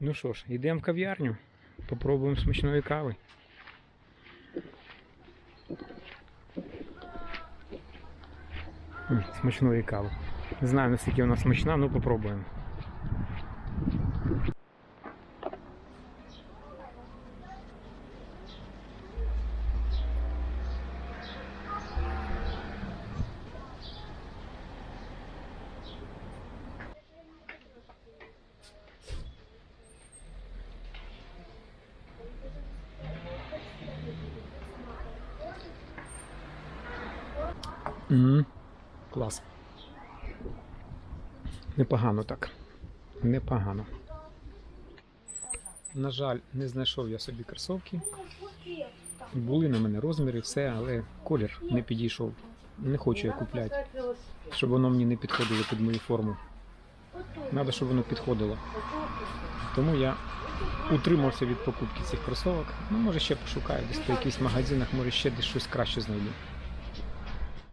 Ну що ж, йдемо в кав'ярню, попробуємо смачної кави. Смачної кави. Не знаю, наскільки вона смачна, але попробуємо. М, Клас. Непогано так. Непогано. На жаль, не знайшов я собі кросовки. Були на мене розміри, все, але колір не підійшов. Не хочу я купляти, щоб воно мені не підходило під мою форму. Треба, щоб воно підходило. Тому я утримався від покупки цих кросовок. Ну, може ще пошукаю десь по якихось магазинах, може ще десь щось краще знайду.